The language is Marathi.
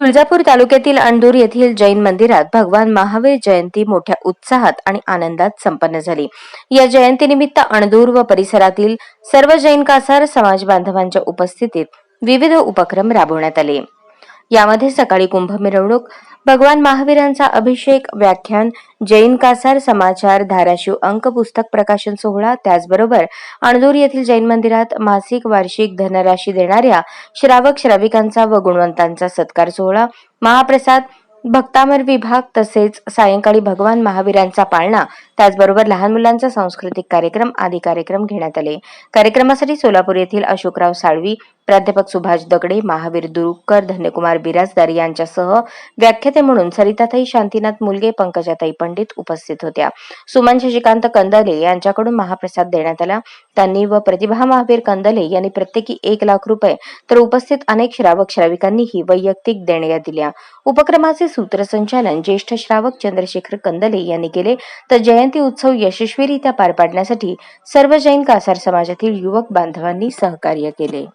तुळजापूर तालुक्यातील अंडूर येथील जैन मंदिरात भगवान महावीर जयंती मोठ्या उत्साहात आणि आनंदात संपन्न झाली. या जयंतीनिमित्त अणदूर व परिसरातील सर्व जैन कासार समाज बांधवांच्या उपस्थितीत विविध उपक्रम राबवण्यात आले. यामध्ये सकाळी कुंभ मिरवणूक भगवान महावीरांचा अभिषेक व्याख्यान जैन कासार समाचार धाराशिव अंक पुस्तक प्रकाशन सोहळा त्याचबरोबर अणदूर येथील जैन मंदिरात मासिक वार्षिक धनराशी देणाऱ्या श्रावक श्राविकांचा व गुणवंतांचा सत्कार सोहळा महाप्रसाद भक्तामर विभाग तसेच सायंकाळी भगवान महावीरांचा पाळणा त्याचबरोबर लहान मुलांचा सांस्कृतिक कार्यक्रम आदी कार्यक्रम घेण्यात आले. कार्यक्रमासाठी सोलापूर येथील अशोकराव साळवी प्राध्यापक सुभाष दगडे महावीर दुरुकर धन्यकुमार बिराजदार यांच्यासह व्याख्याते म्हणून सरिताताई शांतीनाथ मुलगे पंकजाताई पंडित उपस्थित होत्या. सुमन शशिकांत कंदले यांच्याकडून महाप्रसाद देण्यात आला. त्यांनी व प्रतिभा महावीर कंदले यांनी प्रत्येकी एक लाख रुपये तर उपस्थित अनेक श्रावक श्राविकांनीही वैयक्तिक देणग्या दिल्या. उपक्रमाचे सूत्रसंचालन ज्येष्ठ श्रावक चंद्रशेखर कंदले यांनी केले. तर जयंती उत्सव यशस्वीरित्या पार पाडण्यासाठी सर्व जैन कासार समाजातील युवक बांधवांनी सहकार्य केले.